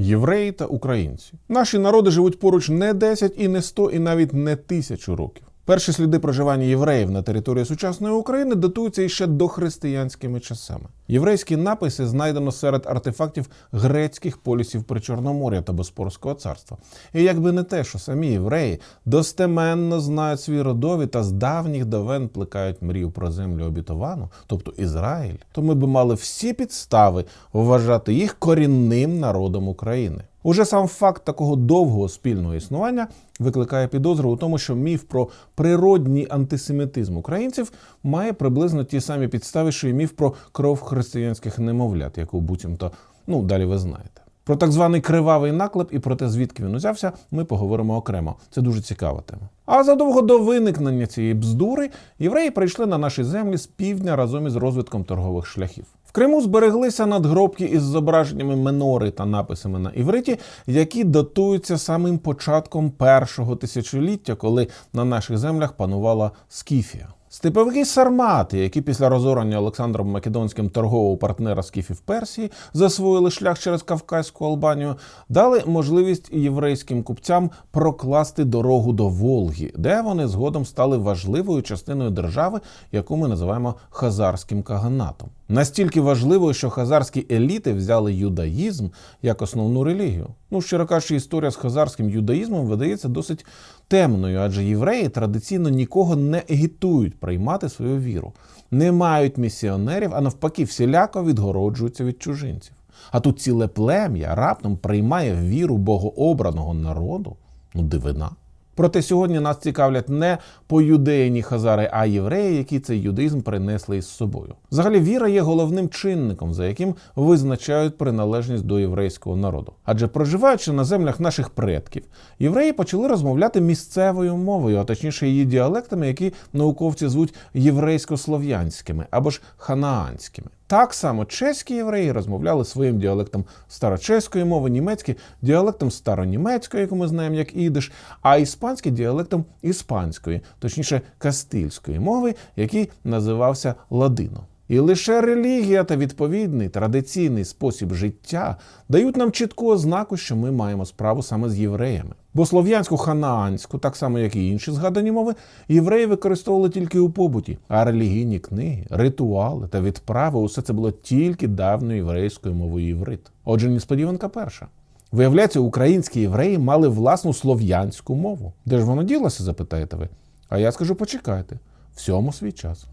Євреї та українці. Наші народи живуть поруч не 10 і не 100, і навіть не тисячу років. Перші сліди проживання євреїв на території сучасної України датуються іще дохристиянськими часами. Єврейські написи знайдено серед артефактів грецьких полісів Причорномор'я та Боспорського царства. І якби не те, що самі євреї достеменно знають свій родові та з давніх давен плекають мрію про землю обітовану, тобто Ізраїль, то ми би мали всі підстави вважати їх корінним народом України. Уже сам факт такого довгого спільного існування викликає підозру у тому, що міф про природній антисемітизм українців має приблизно ті самі підстави, що й міф про кров християнських немовлят, яку буцімто ну далі ви знаєте. Про так званий кривавий наклеп і про те, звідки він узявся, ми поговоримо окремо. Це дуже цікава тема. А задовго до виникнення цієї бздури євреї прийшли на наші землі з півдня разом із розвитком торгових шляхів. В Криму збереглися надгробки із зображеннями менори та написами на івриті, які датуються самим початком першого тисячоліття, коли на наших землях панувала Скіфія. Степовики сармати, які після розорення Олександром Македонським торгового партнера скіфів Персії засвоїли шлях через Кавказьку Албанію, дали можливість єврейським купцям прокласти дорогу до Волги, де вони згодом стали важливою частиною держави, яку ми називаємо Хазарським Каганатом. Настільки важливою, що хазарські еліти взяли юдаїзм як основну релігію. Ну, щиро кажучи, історія з хазарським юдаїзмом видається досить темною, адже євреї традиційно нікого не агітують приймати свою віру, не мають місіонерів, а навпаки, всіляко відгороджуються від чужинців. А тут ціле плем'я раптом приймає віру богообраного народу. Ну, дивина. Проте сьогодні нас цікавлять не поюдеяні хазари, а євреї, які цей юдаїзм принесли із собою. Взагалі, віра є головним чинником, за яким визначають приналежність до єврейського народу. Адже проживаючи на землях наших предків, євреї почали розмовляти місцевою мовою, а точніше її діалектами, які науковці звуть єврейсько-слов'янськими або ж ханаанськими. Так само чеські євреї розмовляли своїм діалектом старочеської мови, німецькі діалектом старонімецької, яку ми знаємо як ідиш, а іспанський діалектом іспанської, точніше кастильської мови, який називався ладино. І лише релігія та відповідний традиційний спосіб життя дають нам чітку ознаку, що ми маємо справу саме з євреями. Бо слов'янську ханаанську, так само як і інші згадані мови, євреї використовували тільки у побуті, а релігійні книги, ритуали та відправи усе це було тільки давньою єврейською мовою єврит. Отже, несподіванка перша. Виявляється, українські євреї мали власну слов'янську мову. Де ж воно ділося, запитаєте ви? А я скажу, почекайте, всьому свій час.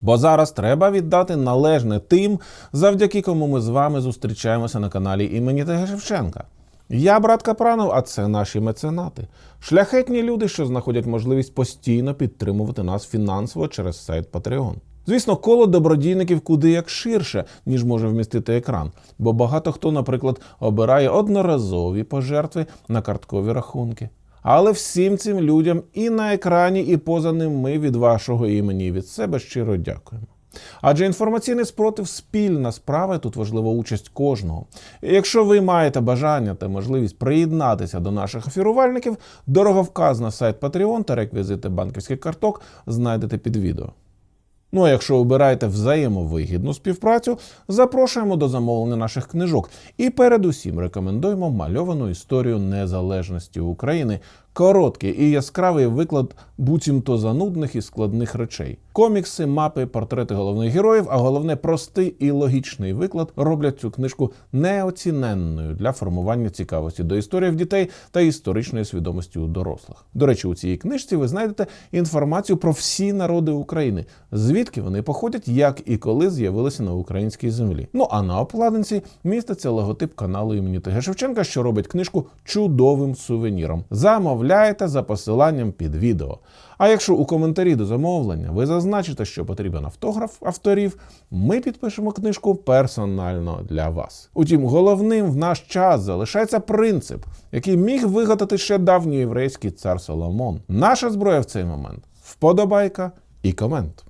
Бо зараз треба віддати належне тим, завдяки кому ми з вами зустрічаємося на каналі імені Тега Шевченка. Я брат Капранов, а це наші меценати. Шляхетні люди, що знаходять можливість постійно підтримувати нас фінансово через сайт Patreon. Звісно, коло добродійників куди як ширше, ніж може вмістити екран, бо багато хто, наприклад, обирає одноразові пожертви на карткові рахунки. Але всім цим людям і на екрані, і поза ним ми від вашого імені і від себе щиро дякуємо. Адже інформаційний спротив спільна справа, і тут важлива участь кожного. І якщо ви маєте бажання та можливість приєднатися до наших ефірувальників, дороговказ на сайт Patreon та реквізити банківських карток знайдете під відео. Ну а якщо обираєте взаємовигідну співпрацю, запрошуємо до замовлення наших книжок і передусім рекомендуємо мальовану історію незалежності України. Короткий і яскравий виклад буцімто занудних і складних речей. Комікси, мапи, портрети головних героїв, а головне простий і логічний виклад роблять цю книжку неоціненною для формування цікавості до історії в дітей та історичної свідомості у дорослих. До речі, у цій книжці ви знайдете інформацію про всі народи України, звідки вони походять, як і коли з'явилися на українській землі. Ну а на обкладинці міститься логотип каналу імені Т.Г. Шевченка, що робить книжку чудовим сувеніром. Замовляйте за посиланням під відео. А якщо у коментарі до замовлення ви зазначите, що потрібен автограф авторів, ми підпишемо книжку персонально для вас. Утім, головним в наш час залишається принцип, який міг вигадати ще давній єврейський цар Соломон. Наша зброя в цей момент вподобайка і комент.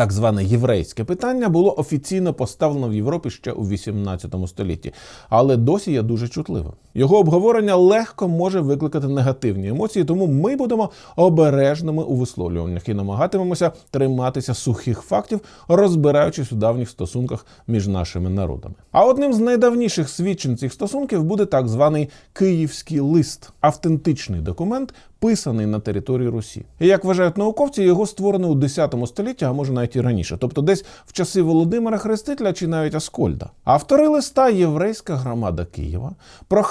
Так зване єврейське питання було офіційно поставлено в Європі ще у 18 столітті, але досі є дуже чутливим. Його обговорення легко може викликати негативні емоції, тому ми будемо обережними у висловлюваннях і намагатимемося триматися сухих фактів, розбираючись у давніх стосунках між нашими народами. А одним з найдавніших свідчень цих стосунків буде так званий Київський лист, автентичний документ, писаний на території Русі. І як вважають науковці, його створено у 10 столітті, а може навіть і раніше, тобто десь в часи Володимира Хрестителя чи навіть Аскольда. Автори листа єврейська громада Києва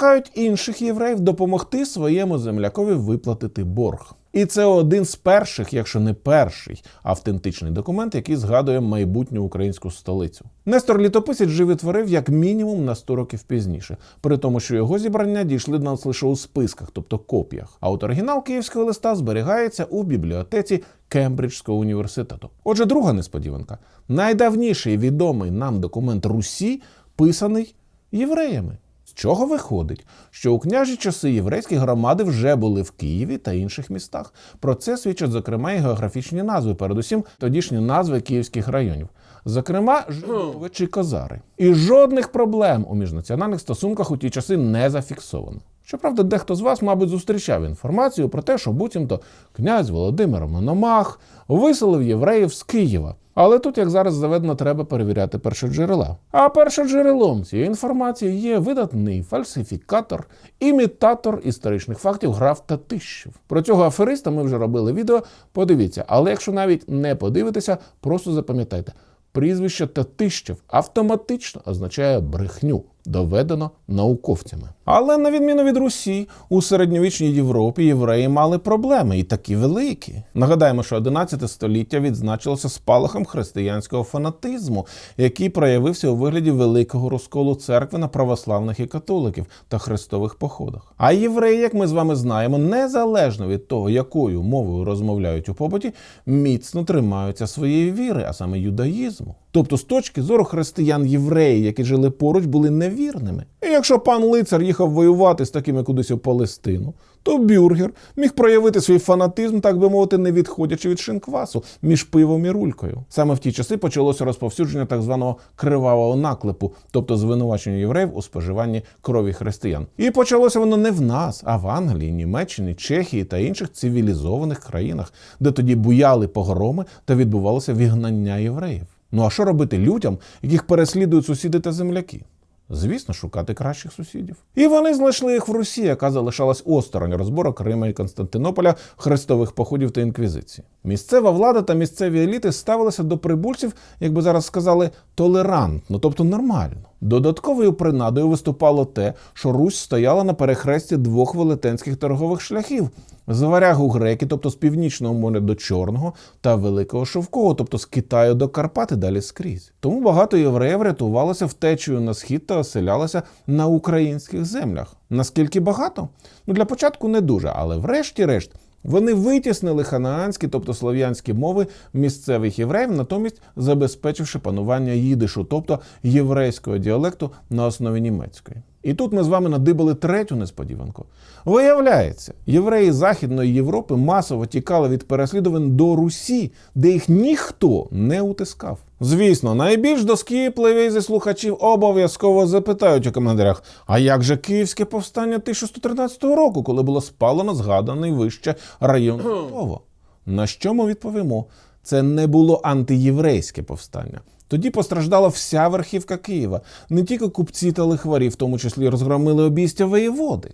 прохають інших євреїв допомогти своєму землякові виплатити борг. І це один з перших, якщо не перший, автентичний документ, який згадує майбутню українську столицю. Нестор Літописець животворив як мінімум на 100 років пізніше, при тому, що його зібрання дійшли до нас лише у списках, тобто копіях. А от оригінал київського листа зберігається у бібліотеці Кембриджського університету. Отже, друга несподіванка: найдавніший відомий нам документ Русі писаний євреями. З чого виходить, що у княжі часи єврейські громади вже були в Києві та інших містах. Про це свідчать, зокрема, і географічні назви, передусім тодішні назви київських районів, зокрема, жовичі Козари. І жодних проблем у міжнаціональних стосунках у ті часи не зафіксовано. Щоправда, дехто з вас, мабуть, зустрічав інформацію про те, що буцімто князь Володимир Мономах виселив євреїв з Києва. Але тут, як зараз заведено, треба перевіряти першоджерела. А першоджерелом цієї інформації є видатний фальсифікатор, імітатор історичних фактів граф Татищев. Про цього афериста ми вже робили відео. Подивіться, але якщо навіть не подивитеся, просто запам'ятайте. Прізвище Татищев автоматично означає брехню, доведено науковцями. Але на відміну від Русі, у середньовічній Європі євреї мали проблеми і такі великі. Нагадаємо, що 11 століття відзначилося спалахом християнського фанатизму, який проявився у вигляді великого розколу церкви на православних і католиків та хрестових походах. А євреї, як ми з вами знаємо, незалежно від того, якою мовою розмовляють у побуті, міцно тримаються своєї віри, а саме юдаїзму. Тобто, з точки зору християн євреї, які жили поруч, були невірними. І якщо пан лицар їхав воювати з такими кудись у Палестину, то бюргер міг проявити свій фанатизм, так би мовити, не відходячи від шинквасу між пивом і рулькою. Саме в ті часи почалося розповсюдження так званого кривавого наклепу, тобто звинувачення євреїв у споживанні крові християн. І почалося воно не в нас, а в Англії, Німеччині, Чехії та інших цивілізованих країнах, де тоді буяли погроми та відбувалося вігнання євреїв. Ну а що робити людям, яких переслідують сусіди та земляки? Звісно, шукати кращих сусідів. І вони знайшли їх в Русі, яка залишалась осторонь розборок Рима і Константинополя, хрестових походів та інквізиції. Місцева влада та місцеві еліти ставилися до прибульців, як би зараз сказали, толерантно, тобто нормально. Додатковою принадою виступало те, що Русь стояла на перехресті двох велетенських торгових шляхів з варягу греки, тобто з північного моря до Чорного, та Великого Шовкового, тобто з Китаю до Карпати далі скрізь. Тому багато євреїв рятувалося втечею на схід та оселялося на українських землях. Наскільки багато? Ну для початку не дуже, але врешті-решт. Вони витіснили ханаанські, тобто слов'янські мови місцевих євреїв, натомість забезпечивши панування їдишу, тобто єврейського діалекту на основі німецької. І тут ми з вами надибали третю несподіванку. Виявляється, євреї Західної Європи масово тікали від переслідувань до Русі, де їх ніхто не утискав. Звісно, найбільш доскіпливі зі слухачів обов'язково запитають у коментарях: а як же Київське повстання 1113 року, коли було спалено згаданий вище район? На що ми відповімо? Це не було антиєврейське повстання. Тоді постраждала вся верхівка Києва, не тільки купці та лихварі, в тому числі розгромили обійстя воєводи.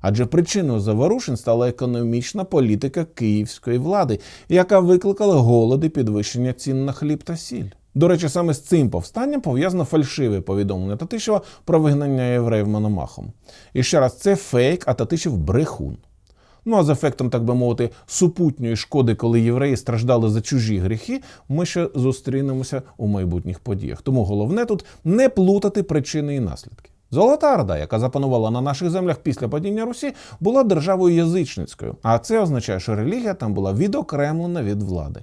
Адже причиною заворушень стала економічна політика київської влади, яка викликала голод і підвищення цін на хліб та сіль. До речі, саме з цим повстанням пов'язано фальшиве повідомлення Татишева про вигнання євреїв Мономахом. І ще раз, це фейк, а Татишев брехун. Ну а з ефектом, так би мовити, супутньої шкоди, коли євреї страждали за чужі гріхи, ми ще зустрінемося у майбутніх подіях. Тому головне тут не плутати причини і наслідки. Золота Орда, яка запанувала на наших землях після падіння Русі, була державою язичницькою, а це означає, що релігія там була відокремлена від влади.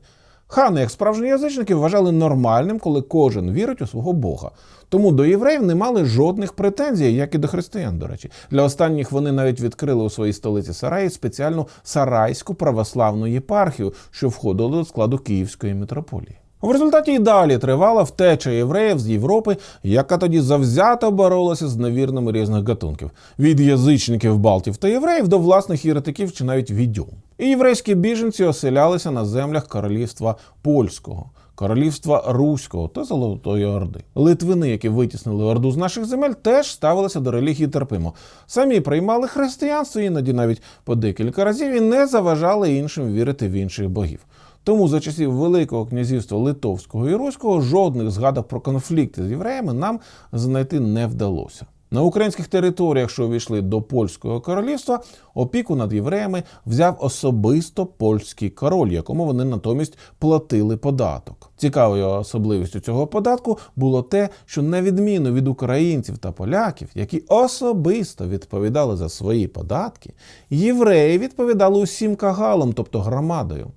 Хани, як справжні язичники, вважали нормальним, коли кожен вірить у свого Бога. Тому до євреїв не мали жодних претензій, як і до християн, до речі. Для останніх вони навіть відкрили у своїй столиці Сараї спеціальну Сарайську православну єпархію, що входила до складу Київської митрополії. В результаті й далі тривала втеча євреїв з Європи, яка тоді завзято боролася з невірними різних гатунків від язичників балтів та євреїв до власних єретиків чи навіть відьом. І єврейські біженці оселялися на землях королівства польського. Королівства Руського та Золотої Орди. Литвини, які витіснили Орду з наших земель, теж ставилися до релігії терпимо. Самі приймали християнство, іноді навіть по декілька разів, і не заважали іншим вірити в інших богів. Тому за часів Великого князівства Литовського і Руського жодних згадок про конфлікти з євреями нам знайти не вдалося. На українських територіях, що увійшли до польського королівства, опіку над євреями взяв особисто польський король, якому вони натомість платили податок. Цікавою особливістю цього податку було те, що на відміну від українців та поляків, які особисто відповідали за свої податки, євреї відповідали усім кагалам, тобто громадою.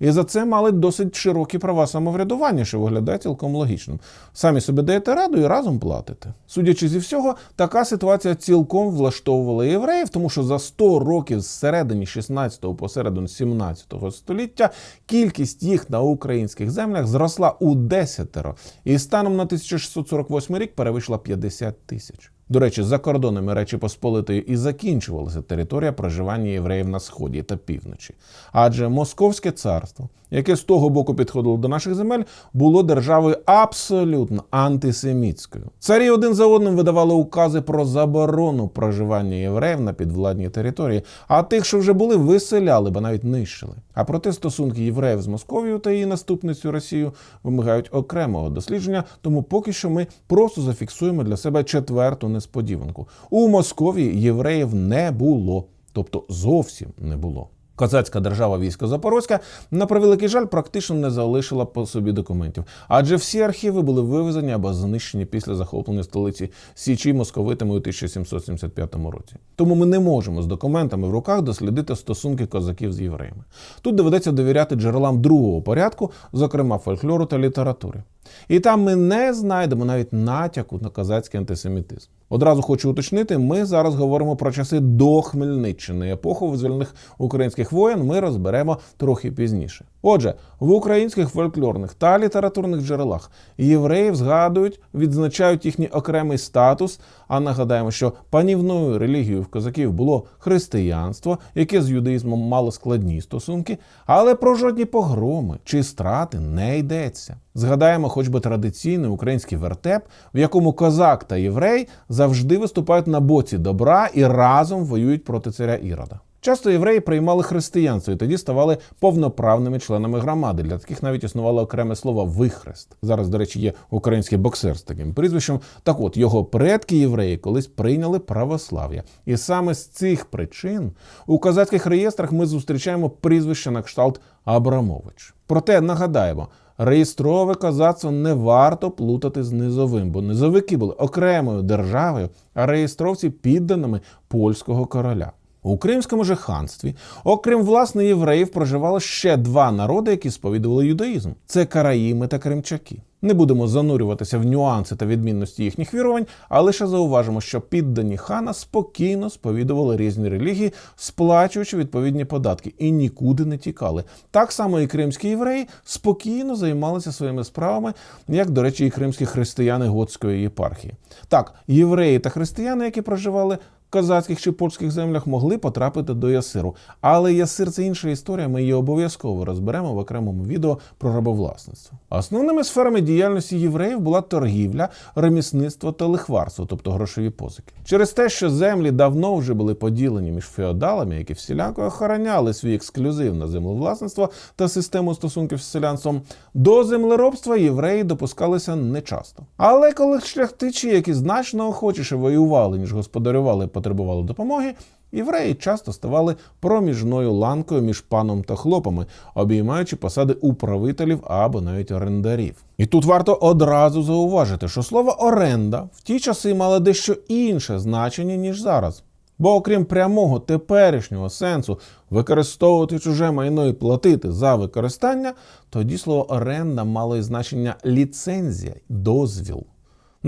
І за це мали досить широкі права самоврядування, що виглядає цілком логічним. Самі собі даєте раду і разом платите. Судячи зі всього, така ситуація цілком влаштовувала євреїв, тому що за 100 років з середини 16-го по середину 17-го століття кількість їх на українських землях зросла у десятеро, і станом на 1648 рік перевийшла 50 тисяч. До речі, за кордонами Речі Посполитої і закінчувалася територія проживання євреїв на сході та півночі. Адже Московське царство, яке з того боку підходило до наших земель, було державою абсолютно антисемітською. Царі один за одним видавали укази про заборону проживання євреїв на підвладній території, а тих, що вже були, виселяли, бо навіть нищили. А проте стосунки євреїв з Московією та її наступницю Росією вимагають окремого дослідження, тому поки що ми просто зафіксуємо для себе четверту несподіванку. У Московії євреїв не було, тобто зовсім не було. Козацька держава військо Запорозька, на превеликий жаль, практично не залишила по собі документів, адже всі архіви були вивезені або знищені після захоплення столиці Січі московитами у 1775 році. Тому ми не можемо з документами в руках дослідити стосунки козаків з євреями. Тут доведеться довіряти джерелам другого порядку, зокрема фольклору та літератури. І там ми не знайдемо навіть натяку на козацький антисемітизм. Одразу хочу уточнити, ми зараз говоримо про часи до Хмельниччини. Епоху визвольних українських воєн ми розберемо трохи пізніше. Отже, в українських фольклорних та літературних джерелах євреїв згадують, відзначають їхній окремий статус. А нагадаємо, що панівною релігією в козаків було християнство, яке з юдаїзмом мало складні стосунки, але про жодні погроми чи страти не йдеться. Згадаємо, хоч би традиційний український вертеп, в якому козак та єврей завжди виступають на боці добра і разом воюють проти царя Ірода. Часто євреї приймали християнство і тоді ставали повноправними членами громади. Для таких навіть існувало окреме слово вихрест. Зараз, до речі, є український боксер з таким прізвищем. Так от його предки євреї колись прийняли православ'я. І саме з цих причин у козацьких реєстрах ми зустрічаємо прізвище на кшталт Абрамович. Проте нагадаємо. Реєстрове козацтво не варто плутати з низовим, бо низовики були окремою державою, а реєстровці підданими польського короля. У Кримському же ханстві, окрім власне євреїв, проживало ще два народи, які сповідували юдаїзм: це караїми та кримчаки. Не будемо занурюватися в нюанси та відмінності їхніх вірувань, а лише зауважимо, що піддані хана спокійно сповідували різні релігії, сплачуючи відповідні податки, і нікуди не тікали. Так само і кримські євреї спокійно займалися своїми справами, як, до речі, і кримські християни готської єпархії. Так, євреї та християни, які проживали козацьких чи польських землях могли потрапити до Ясиру. Але Ясир це інша історія. Ми її обов'язково розберемо в окремому відео про рабовласництво. Основними сферами діяльності євреїв була торгівля, ремісництво та лихварство, тобто грошові позики. Через те, що землі давно вже були поділені між феодалами, які всіляко охороняли свій ексклюзив на землевласництво та систему стосунків з селянством, до землеробства євреї допускалися нечасто. Але коли шляхтичі, які значно охочіше воювали, ніж господарювали потребували допомоги, євреї часто ставали проміжною ланкою між паном та хлопами, обіймаючи посади управителів або навіть орендарів. І тут варто одразу зауважити, що слово оренда в ті часи мало дещо інше значення, ніж зараз. Бо, окрім прямого теперішнього сенсу використовувати чуже майно і платити за використання, тоді слово оренда мало і значення ліцензія, дозвіл.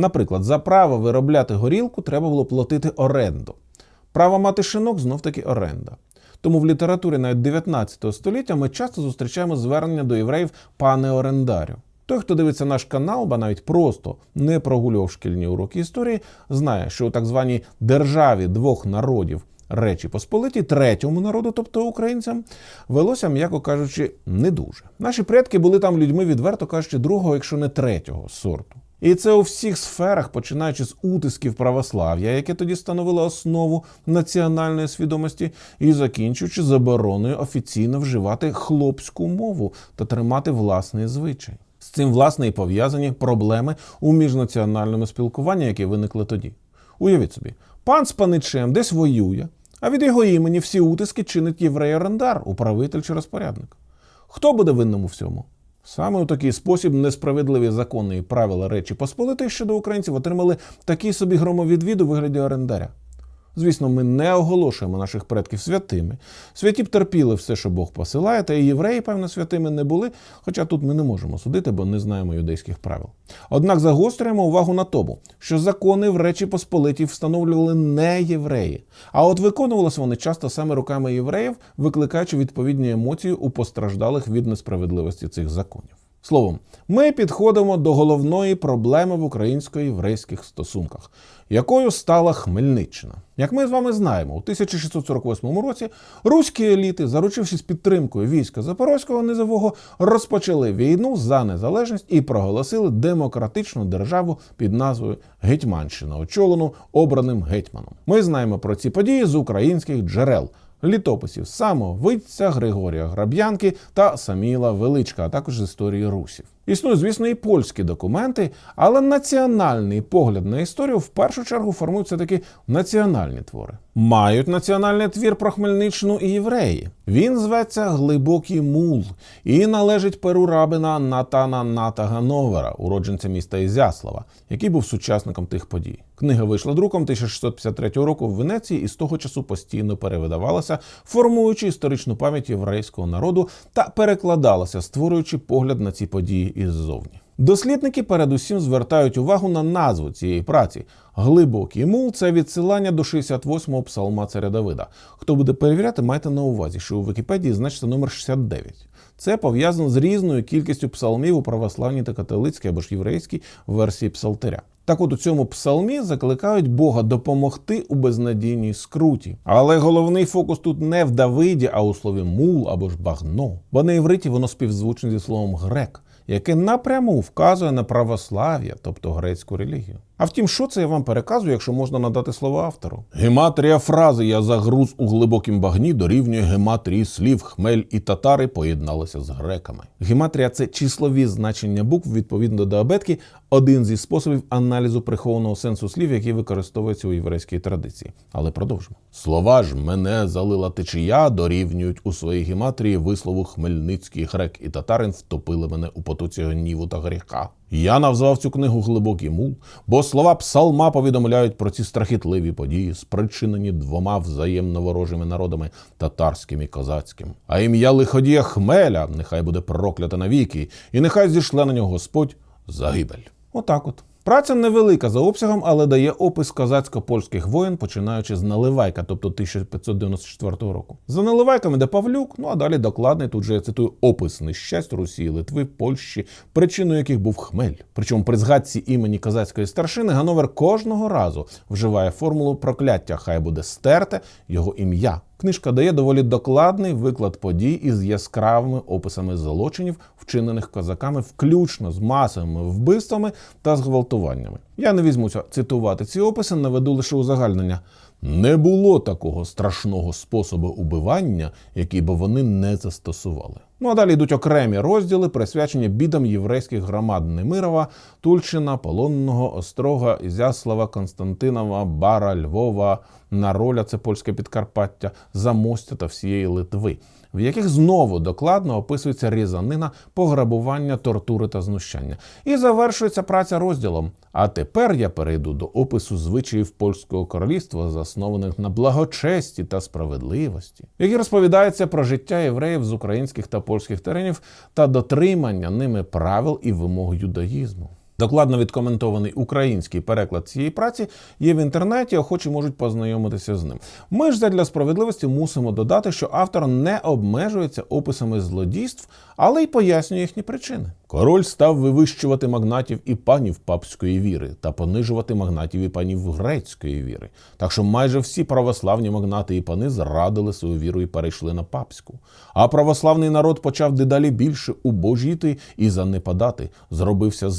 Наприклад, за право виробляти горілку треба було платити оренду. Право мати шинок знов таки оренда. Тому в літературі навіть 19 століття ми часто зустрічаємо звернення до євреїв пане орендарю. Той, хто дивиться наш канал, ба навіть просто не прогулював шкільні уроки історії, знає, що у так званій державі двох народів Речі Посполиті, третьому народу, тобто українцям, велося, м'яко кажучи, не дуже. Наші предки були там людьми, відверто кажучи, другого, якщо не третього сорту. І це у всіх сферах, починаючи з утисків православ'я, яке тоді становило основу національної свідомості, і закінчуючи забороною офіційно вживати хлопську мову та тримати власний звичай. З цим власне і пов'язані проблеми у міжнаціональному спілкуванні, які виникли тоді. Уявіть собі, пан з паничем десь воює, а від його імені всі утиски чинить єврей-орендар, управитель чи розпорядник. Хто буде винним у всьому? Саме у такий спосіб несправедливі закони і правила Речі Посполитої щодо українців отримали такий собі громовідвід у вигляді орендаря. Звісно, ми не оголошуємо наших предків святими. Святі б терпіли все, що Бог посилає, та і євреї, певно, святими не були, хоча тут ми не можемо судити, бо не знаємо юдейських правил. Однак загострюємо увагу на тому, що закони в Речі Посполитій встановлювали не євреї, а от виконувалися вони часто саме руками євреїв, викликаючи відповідні емоції у постраждалих від несправедливості цих законів. Словом, ми підходимо до головної проблеми в українсько-єврейських стосунках, якою стала Хмельниччина. Як ми з вами знаємо, у 1648 році руські еліти, заручившись підтримкою війська Запорозького низового, розпочали війну за незалежність і проголосили демократичну державу під назвою Гетьманщина, очолену обраним гетьманом. Ми знаємо про ці події з українських джерел літописів самовидця Григорія Граб'янки та Саміла Величка, а також з історії русів. Існують, звісно, і польські документи, але національний погляд на історію в першу чергу формують все таки національні твори. Мають національний твір про Хмельниччину і євреї. Він зветься Глибокий мул і належить перу рабина Натана Ната Гановера, уродженця міста Ізяслава, який був сучасником тих подій. Книга вийшла друком 1653 року в Венеції і з того часу постійно перевидавалася, формуючи історичну пам'ять єврейського народу та перекладалася, створюючи погляд на ці події іззовні. Дослідники передусім звертають увагу на назву цієї праці. Глибокий мул це відсилання до 68-го псалма царя Давида. Хто буде перевіряти, майте на увазі, що у Вікіпедії значиться номер 69. Це пов'язано з різною кількістю псалмів у православній та католицькій або ж єврейській версії псалтиря. Так от у цьому псалмі закликають Бога допомогти у безнадійній скруті. Але головний фокус тут не в Давиді, а у слові мул або ж багно. Бо на івриті воно співзвучне зі словом грек, яке напряму вказує на православ'я, тобто грецьку релігію. А втім, що це я вам переказую, якщо можна надати слово автору? Гематрія фрази Я загруз у глибокім багні дорівнює гематрії слів хмель і татари поєдналися з греками. Гематрія це числові значення букв відповідно до абетки, один зі способів аналізу прихованого сенсу слів, які використовуються у єврейській традиції. Але продовжимо. Слова ж мене залила течія, дорівнюють у своїй гематрії вислову хмельницький грек і татарин втопили мене у потоці гніву та гріха. Я назвав цю книгу Глибокий мул, бо слова псалма повідомляють про ці страхітливі події, спричинені двома взаємно ворожими народами татарським і козацьким. А ім'я лиходія Хмеля нехай буде прокляте навіки, і нехай зійшла на нього Господь загибель. Отак от. Праця невелика за обсягом, але дає опис козацько-польських воєн, починаючи з Наливайка, тобто 1594 року. За Наливайками де Павлюк, ну а далі докладний, тут же я цитую опис нещасть Русі, Литви, Польщі, причиною яких був хмель. Причому при згадці імені козацької старшини Гановер кожного разу вживає формулу прокляття, хай буде стерте його ім'я. Книжка дає доволі докладний виклад подій із яскравими описами злочинів, вчинених козаками, включно з масовими вбивствами та зґвалтуваннями. Я не візьмуся цитувати ці описи, наведу лише узагальнення. Не було такого страшного способу убивання, який би вони не застосували. Ну а далі йдуть окремі розділи, присвячені бідам єврейських громад Немирова, Тульщина, Полонного, Острога, Ізяслава, Константинова, Бара, Львова, Нароля, це польське Підкарпаття, Замостя та всієї Литви, в яких знову докладно описується різанина, пограбування, тортури та знущання. І завершується праця розділом. А тепер я перейду до опису звичаїв польського королівства, заснованих на благочесті та справедливості, які розповідаються про життя євреїв з українських та польських теренів та дотримання ними правил і вимог юдаїзму. Докладно відкоментований український переклад цієї праці є в інтернеті, охочі можуть познайомитися з ним. Ми ж задля справедливості мусимо додати, що автор не обмежується описами злодійств, але й пояснює їхні причини. Король став вивищувати магнатів і панів папської віри та понижувати магнатів і панів грецької віри. Так що майже всі православні магнати і пани зрадили свою віру і перейшли на папську. А православний народ почав дедалі більше убожіти і занепадати, зробився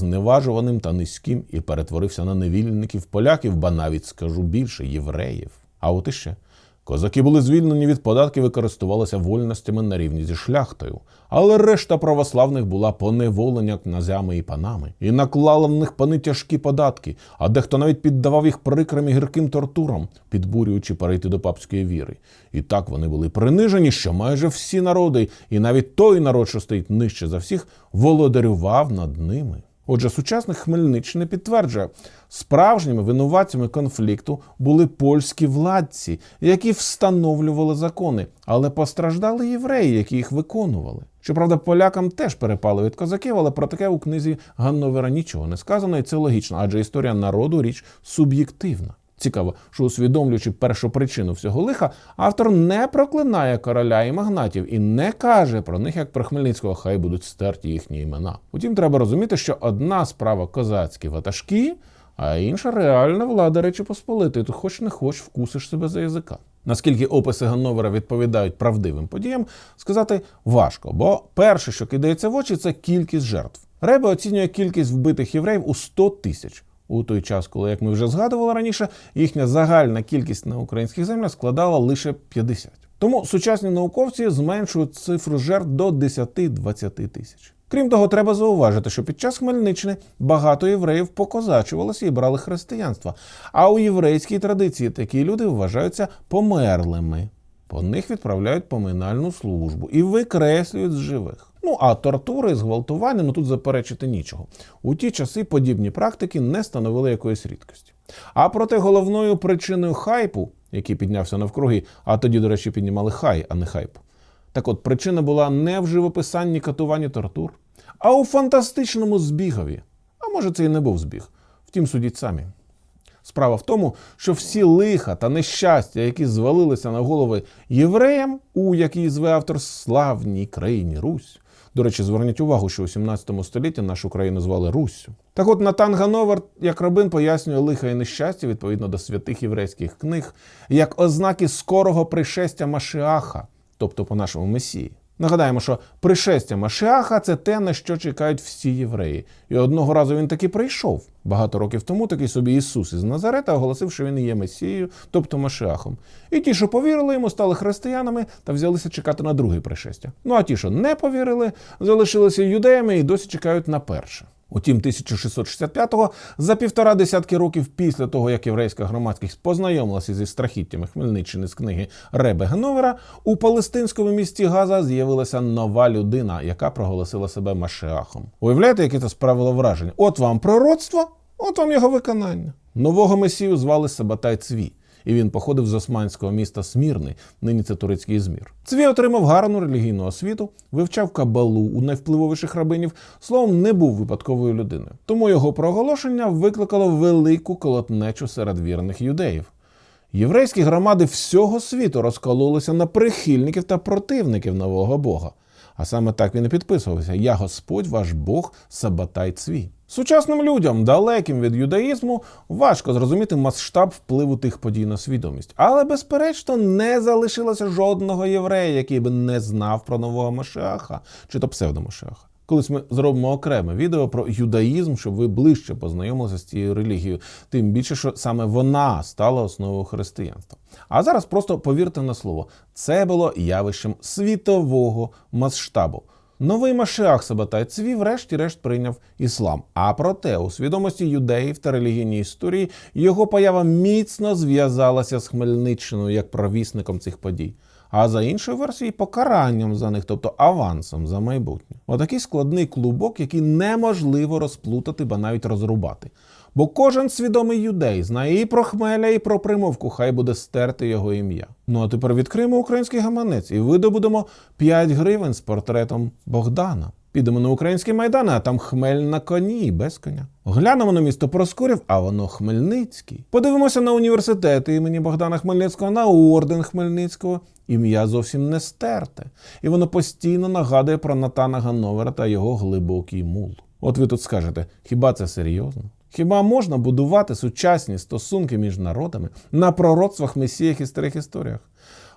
зневажуваним та низьким і перетворився на невільників поляків, ба навіть скажу більше євреїв. А от іще. Козаки були звільнені від податків і користувалися вольностями на рівні зі шляхтою, але решта православних була поневолення князями і панами, і наклала в них пани тяжкі податки, а дехто навіть піддавав їх прикрим і гірким тортурам, підбурюючи перейти до папської віри. І так вони були принижені, що майже всі народи, і навіть той народ, що стоїть нижче за всіх, володарював над ними. Отже, сучасник Хмельниччини підтверджує, справжніми винуватцями конфлікту були польські владці, які встановлювали закони, але постраждали євреї, які їх виконували. Щоправда, полякам теж перепали від козаків, але про таке у книзі Ганновера нічого не сказано, і це логічно, адже історія народу річ суб'єктивна. Цікаво, що усвідомлюючи першу причину всього лиха, автор не проклинає короля і магнатів і не каже про них як про Хмельницького, хай будуть стерті їхні імена. Утім, треба розуміти, що одна справа козацькі ватажки, а інша реальна влада Речі Посполитої. Тут хоч не хоч вкусиш себе за язика. Наскільки описи Ганновера відповідають правдивим подіям, сказати важко, бо перше, що кидається в очі, це кількість жертв. Ребе оцінює кількість вбитих євреїв у 100 тисяч у той час, коли, як ми вже згадували раніше, їхня загальна кількість на українських землях складала лише 50. Тому сучасні науковці зменшують цифру жертв до 10-20 тисяч. Крім того, треба зауважити, що під час Хмельниччини багато євреїв покозачувалося і брали християнство. А у єврейській традиції такі люди вважаються померлими. По них відправляють поминальну службу і викреслюють з живих. Ну а тортури, зґвалтування, ну тут заперечити нічого. У ті часи подібні практики не становили якоїсь рідкості. А проте головною причиною хайпу, який піднявся навкруги, а тоді, до речі, піднімали хай, а не хайп. Так от причина була не в живописанні катуванні тортур, а у фантастичному збігові. А може, це і не був збіг. Втім, судіть самі. Справа в тому, що всі лиха та нещастя, які звалилися на голови євреям, у якій зве автор славній країні Русь. До речі, зверніть увагу, що у 17 столітті нашу країну звали Руссю. Так от Натан Гановер, як рабин, пояснює лиха і нещастя відповідно до святих єврейських книг, як ознаки скорого пришестя Машіаха, тобто по нашому Месії. Нагадаємо, що пришестя Машіаха це те, на що чекають всі євреї. І одного разу він таки прийшов. Багато років тому такий собі Ісус із Назарета оголосив, що він є Месією, тобто Машиахом. І ті, що повірили йому, стали християнами та взялися чекати на друге пришестя. Ну а ті, що не повірили, залишилися юдеями і досі чекають на перше. Утім, 1665-го, за півтора десятки років після того, як єврейська громадськість познайомилася зі страхіттями Хмельниччини з книги Ребе Геновера, у палестинському місті Газа з'явилася нова людина, яка проголосила себе Машеахом. Уявляєте, яке це справило враження? От вам пророцтво, от вам його виконання. Нового месію звали Сабатай Цві і він походив з османського міста Смірни, нині це турецький змір. Цві отримав гарну релігійну освіту, вивчав кабалу у найвпливовіших рабинів, словом, не був випадковою людиною. Тому його проголошення викликало велику колотнечу серед вірних юдеїв. Єврейські громади всього світу розкололися на прихильників та противників нового Бога. А саме так він і підписувався: Я Господь, ваш Бог, Сабатай Цві. Сучасним людям, далеким від юдаїзму, важко зрозуміти масштаб впливу тих подій на свідомість. Але, безперечно, не залишилося жодного єврея, який би не знав про нового Машеаха чи то псевдомашеаха. Колись ми зробимо окреме відео про юдаїзм, щоб ви ближче познайомилися з цією релігією, тим більше, що саме вона стала основою християнства. А зараз просто повірте на слово, це було явищем світового масштабу. Новий Машеах Сабатай Цві врешті-решт прийняв іслам. А проте у свідомості юдеїв та релігійній історії його поява міцно зв'язалася з Хмельниччиною як провісником цих подій. А за іншою версією покаранням за них, тобто авансом за майбутнє. Отакий складний клубок, який неможливо розплутати, ба навіть розрубати. Бо кожен свідомий юдей знає і про хмеля, і про примовку, хай буде стерти його ім'я. Ну а тепер відкриємо український гаманець і видобудемо 5 гривень з портретом Богдана. Підемо на українські майдани, а там хмель на коні і без коня. Глянемо на місто Проскурів, а воно Хмельницький. Подивимося на університети імені Богдана Хмельницького, на орден Хмельницького. Ім'я зовсім не стерте, і воно постійно нагадує про Натана Гановера та його глибокий мул. От ви тут скажете, хіба це серйозно? Хіба можна будувати сучасні стосунки між народами на пророцтвах, месіях і старих історіях?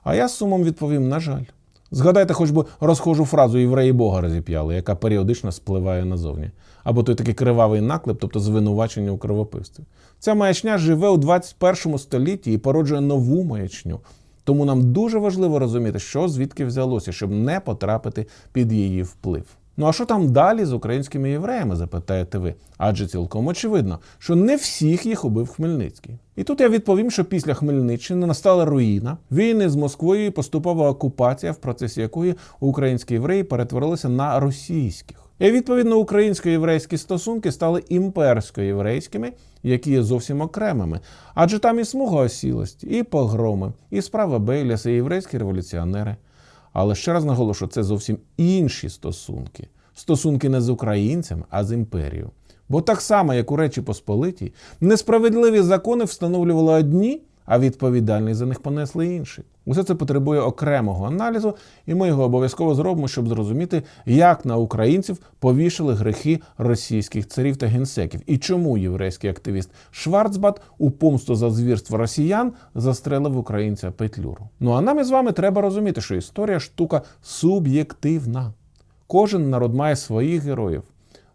А я з сумом відповім: на жаль. Згадайте хоч би розхожу фразу євреї Бога розіп'яли, яка періодично спливає назовні. Або той такий кривавий наклеп, тобто звинувачення у кровопивстві. Ця маячня живе у 21 столітті і породжує нову маячню. Тому нам дуже важливо розуміти, що звідки взялося, щоб не потрапити під її вплив. Ну а що там далі з українськими євреями, запитаєте ви? Адже цілком очевидно, що не всіх їх убив Хмельницький. І тут я відповім, що після Хмельниччини настала руїна, війни з Москвою і поступова окупація, в процесі якої українські євреї перетворилися на російських. І відповідно українсько-єврейські стосунки стали імперсько-єврейськими, які є зовсім окремими. Адже там і смуга осілості, і погроми, і справа Бейліса, і єврейські революціонери. Але ще раз наголошу, це зовсім інші стосунки. Стосунки не з українцем, а з імперією. Бо так само, як у Речі Посполитій, несправедливі закони встановлювали одні, а відповідальність за них понесли інші. Усе це потребує окремого аналізу, і ми його обов'язково зробимо, щоб зрозуміти, як на українців повішали грехи російських царів та генсеків, і чому єврейський активіст Шварцбат у помсту за звірство росіян застрелив українця Петлюру. Ну а нам із вами треба розуміти, що історія штука суб'єктивна. Кожен народ має своїх героїв.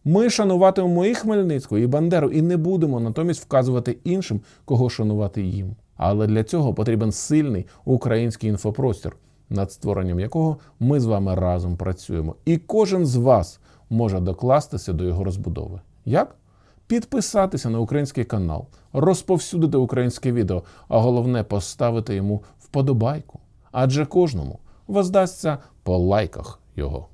Ми шануватимемо і Хмельницького, і Бандеру, і не будемо натомість вказувати іншим, кого шанувати їм. Але для цього потрібен сильний український інфопростір, над створенням якого ми з вами разом працюємо. І кожен з вас може докластися до його розбудови. Як? Підписатися на український канал, розповсюдити українське відео, а головне поставити йому вподобайку. Адже кожному воздасться по лайках його.